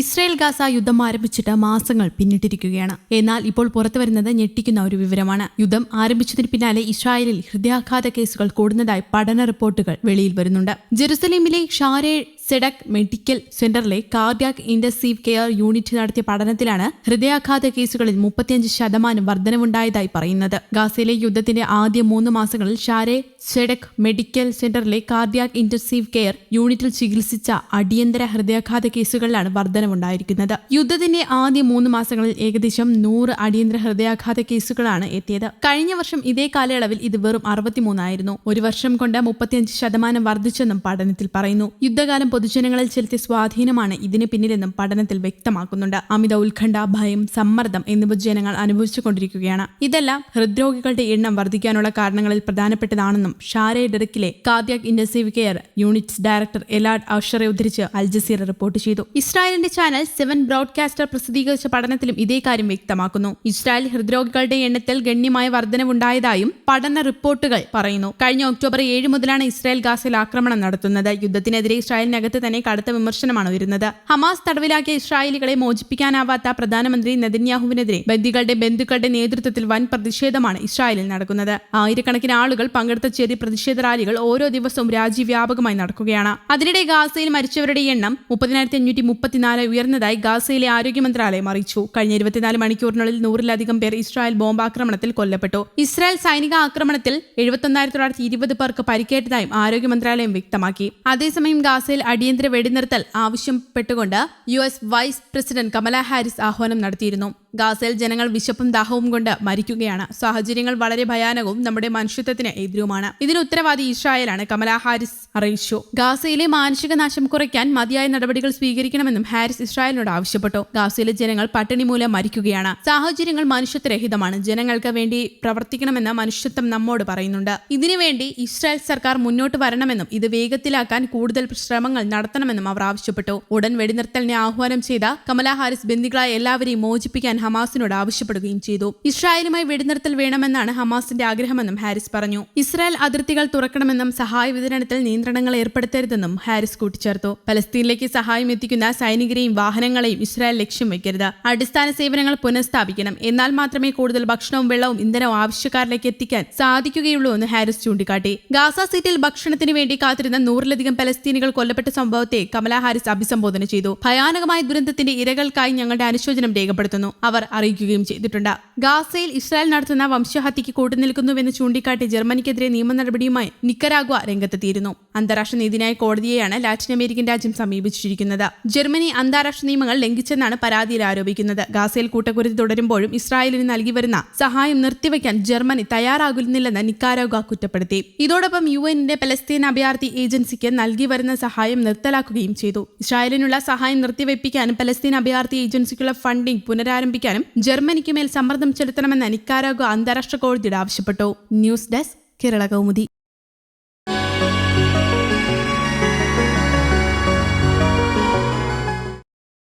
Israel Gaza യുദ്ധം ആരംഭിച്ചിട്ട് മാസങ്ങൾ പിന്നിട്ടിരിക്കുകയാണ്. എന്നാൽ ഇപ്പോൾ പുറത്തു വരുന്നത് ഞെട്ടിക്കുന്ന ഒരു വിവരമാണ്. യുദ്ധം ആരംഭിച്ചതിന് പിന്നാലെ ഇസ്രായേലിൽ ഹൃദയാഘാത കേസുകൾ കൂടുന്നതായി പഠന റിപ്പോർട്ടുകൾ വെളിയിൽ വരുന്നുണ്ട്. ജെറുസലേമിലെ ഷാരേ സെഡക് മെഡിക്കൽ സെന്ററിലെ കാർഡിയാക് ഇന്റൻസീവ് കെയർ യൂണിറ്റ് നടത്തിയ പഠനത്തിലാണ് ഹൃദയാഘാത കേസുകളിൽ മുപ്പത്തിയഞ്ച് ശതമാനം വർധനവുണ്ടായതായി പറയുന്നത്. ഗാസയിലെ യുദ്ധത്തിന്റെ ആദ്യ മൂന്ന് മാസങ്ങളിൽ ഷാരെ സെഡക് മെഡിക്കൽ സെന്ററിലെ കാർഡിയാക് ഇന്റൻസീവ് കെയർ യൂണിറ്റിൽ ചികിത്സിച്ച അടിയന്തര ഹൃദയാഘാത കേസുകളിലാണ് വർധനവുണ്ടായിരിക്കുന്നത്. യുദ്ധത്തിന്റെ ആദ്യ മൂന്ന് മാസങ്ങളിൽ ഏകദേശം നൂറ് അടിയന്തര ഹൃദയാഘാത കേസുകളാണ് എത്തിയത്. കഴിഞ്ഞ വർഷം ഇതേ കാലയളവിൽ ഇത് വെറും അറുപത്തിമൂന്നായിരുന്നു. ഒരു വർഷം കൊണ്ട് മുപ്പത്തിയഞ്ച് ശതമാനം വർദ്ധിച്ചെന്നും പഠനത്തിൽ പറയുന്നു. യുദ്ധകാലം പൊതുജനങ്ങളിൽ ചെലുത്തിയ സ്വാധീനമാണ് ഇതിന് പിന്നിലെന്നും പഠനത്തിൽ വ്യക്തമാക്കുന്നുണ്ട്. അമിത ഉത്കണ്ഠ ഭയം സമ്മർദ്ദം എന്നിവ ജനങ്ങൾ അനുഭവിച്ചുകൊണ്ടിരിക്കുകയാണ് ഇതെല്ലാം ഹൃദ്രോഗികളുടെ എണ്ണം വർദ്ധിക്കാനുള്ള കാരണങ്ങളിൽ പ്രധാനപ്പെട്ടതാണെന്നും Shaare ഡെറിക്കിലെ cardiac intensive care units director Elad Asher ഉദ്ധരിച്ച് അൽ ജസീറ റിപ്പോർട്ട് ചെയ്തു. ഇസ്രായേലിന്റെ ചാനൽ സെവൻ ബ്രോഡ്കാസ്റ്റർ പ്രസിദ്ധീകരിച്ച പഠനത്തിലും ഇതേ കാര്യം വ്യക്തമാക്കുന്നു. ഇസ്രായേൽ ഹൃദ്രോഗികളുടെ എണ്ണത്തിൽ ഗണ്യമായ വർധനവുണ്ടായതായും പഠന റിപ്പോർട്ടുകൾ പറയുന്നു. കഴിഞ്ഞ ഒക്ടോബർ ഏഴ് മുതലാണ് ഇസ്രായേൽ ഗാസയിൽ ആക്രമണം നടത്തുന്നത്. യുദ്ധത്തിനെതിരെ ഇസ്രായേലിനകത്ത് തന്നെ കടുത്ത വിമർശനമാണ് ഉയരുന്നത്. ഹമാസ് തടവിലാക്കിയ ഇസ്രായേലികളെ മോചിപ്പിക്കാനാവാത്ത പ്രധാനമന്ത്രി നെതന്യാഹുവിനെതിരെ ബന്ദികളുടെ ബന്ധുക്കളുടെ നേതൃത്വത്തിൽ വൻ പ്രതിഷേധമാണ് ഇസ്രായേലിൽ നടക്കുന്നത്. ആയിരക്കണക്കിന് ആളുകൾ പങ്കെടുത്ത ചെറിയ പ്രതിഷേധ റാലികൾ ഓരോ ദിവസവും രാജ്യവ്യാപകമായി നടക്കുകയാണ്. അതിനിടെ ഗാസയിൽ മരിച്ചവരുടെ എണ്ണം മുപ്പതിനായിരത്തി അഞ്ഞൂറ്റി മുപ്പത്തിനാല് ഉയർന്നതായി ഗാസയിലെ ആരോഗ്യ മന്ത്രാലയം അറിയിച്ചു. കഴിഞ്ഞ ഇരുപത്തിനാല് മണിക്കൂറിനുള്ളിൽ നൂറിലധികം പേർ ഇസ്രായേൽ ബോംബാക്രമണത്തിൽ കൊല്ലപ്പെട്ടു. ഇസ്രായേൽ സൈനിക ആക്രമണത്തിൽ എഴുപത്തൊന്നായിരത്തി തൊള്ളായിരത്തി ഇരുപത് പേർക്ക് പരിക്കേറ്റതായും ആരോഗ്യ മന്ത്രാലയം വ്യക്തമാക്കി. അതേസമയം ഗാസയിൽ അടിയന്തര വെടിനിർത്തൽ ആവശ്യപ്പെട്ടുകൊണ്ട് U S vice president Kamala Harris ആഹ്വാനം നടത്തിയിരുന്നു ഗാസയിൽ ജനങ്ങൾ വിശപ്പും ദാഹവും കൊണ്ട് മരിക്കുകയാണ്. സാഹചര്യങ്ങൾ വളരെ ഭയാനകവും നമ്മുടെ മനുഷ്യത്വത്തിന് എതിരുമാണ്. ഇതിന് ഉത്തരവാദി ഇസ്രായേലാണ് കമല ഹാരിസ് അറിയിച്ചു. ഗാസയിലെ മാനസിക നാശം കുറയ്ക്കാൻ മതിയായ നടപടികൾ സ്വീകരിക്കണമെന്നും ഹാരിസ് ഇസ്രായേലിനോട് ആവശ്യപ്പെട്ടു. ഗാസയിലെ ജനങ്ങൾ പട്ടിണി മൂലം മരിക്കുകയാണ്. സാഹചര്യങ്ങൾ മനുഷ്യത്വരഹിതമാണ്. ജനങ്ങൾക്ക് വേണ്ടി പ്രവർത്തിക്കണമെന്ന് മനുഷ്യത്വം നമ്മോട് പറയുന്നുണ്ട്. ഇതിനുവേണ്ടി ഇസ്രായേൽ സർക്കാർ മുന്നോട്ട് വരണമെന്നും ഇത് വേഗത്തിലാക്കാൻ കൂടുതൽ ശ്രമങ്ങൾ നടത്തണമെന്നും അവർ ആവശ്യപ്പെട്ടു. ഉടൻ വെടിനിർത്തലിനെ ആഹ്വാനം ചെയ്ത കമല ഹാരിസ് ബന്ദികളായ എല്ലാവരെയും മോചിപ്പിക്കാൻ ഹമാസിനോട് ആവശ്യപ്പെടുകയും ചെയ്തു. ഇസ്രായേലുമായി വെടിനിർത്തൽ വേണമെന്നാണ് ഹമാസിന്റെ ആഗ്രഹമെന്നും ഹാരിസ് പറഞ്ഞു. ഇസ്രായേൽ അതിർത്തികൾ തുറക്കണമെന്നും സഹായ വിതരണത്തിൽ നിയന്ത്രണങ്ങൾ ഏർപ്പെടുത്തരുതെന്നും ഹാരിസ് കൂട്ടിച്ചേർത്തു. പലസ്തീനിലേക്ക് സഹായം എത്തിക്കുന്ന സൈനികരെയും വാഹനങ്ങളെയും ഇസ്രായേൽ ലക്ഷ്യം വയ്ക്കരുത് അടിസ്ഥാന സേവനങ്ങൾ പുനഃസ്ഥാപിക്കണം. എന്നാൽ മാത്രമേ കൂടുതൽ ഭക്ഷണവും വെള്ളവും ഇന്ധനവും ആവശ്യക്കാരിലേക്ക് എത്തിക്കാൻ സാധിക്കുകയുള്ളൂ എന്ന് ഹാരിസ് ചൂണ്ടിക്കാട്ടി. ഗാസ സീറ്റിൽ ഭക്ഷണത്തിന് വേണ്ടി കാത്തിരുന്ന നൂറിലധികം പലസ്തീനികൾ കൊല്ലപ്പെട്ട സംഭവത്തെ കമലാ ഹാരിസ് അഭിസംബോധന ചെയ്തു. ഭയാനകമായ ദുരന്തത്തിന്റെ ഇരകൾക്കായി ഞങ്ങളുടെ അനുശോചനം രേഖപ്പെടുത്തുന്നു. അവർ അറിയിക്കുകയും ചെയ്തിട്ടുണ്ട്. ഗാസയിൽ ഇസ്രായേൽ നടത്തുന്ന വംശഹത്യക്ക് കൂട്ടുനിൽക്കുന്നുവെന്ന് ചൂണ്ടിക്കാട്ടി ജർമ്മനിക്കെതിരെ നിയമ നടപടിയുമായി നിക്കരാഗ്വ രംഗത്തെത്തിയിരുന്നു. അന്താരാഷ്ട്ര നീതിന്യായ കോടതിയെയാണ് ലാറ്റിൻ അമേരിക്കൻ രാജ്യം സമീപിച്ചിരിക്കുന്നത്. ജർമ്മനി അന്താരാഷ്ട്ര നിയമങ്ങൾ ലംഘിച്ചെന്നാണ് പരാതിയിൽ ആരോപിക്കുന്നത്. ഗാസയിൽ കൂട്ടക്കുരുതി തുടരുമ്പോഴും ഇസ്രായേലിന് നൽകി വരുന്ന സഹായം നിർത്തിവെക്കാൻ ജർമ്മനി തയ്യാറാകുന്നില്ലെന്ന് നിക്കാരോഗ കുറ്റപ്പെടുത്തി. ഇതോടൊപ്പം യു എന്നിന്റെ പലസ്തീൻ അഭയാർത്ഥി ഏജൻസിക്ക് നൽകി വരുന്ന സഹായം നിർത്തലാക്കുകയും ചെയ്തു. ഇസ്രായേലിനുള്ള സഹായം നിർത്തിവെപ്പിക്കാനും പലസ്തീൻ അഭയാർത്ഥി ഏജൻസിക്കുള്ള ഫണ്ടിംഗ് പുനരാരംഭിക്കാനും ജർമ്മനിക്ക് മേൽ സമ്മർദ്ദം ചെലുത്തണമെന്ന് നിക്കാരോഗ അന്താരാഷ്ട്ര കോടതിയുടെ ആവശ്യപ്പെട്ടു. News desk Kerala Kaumudi.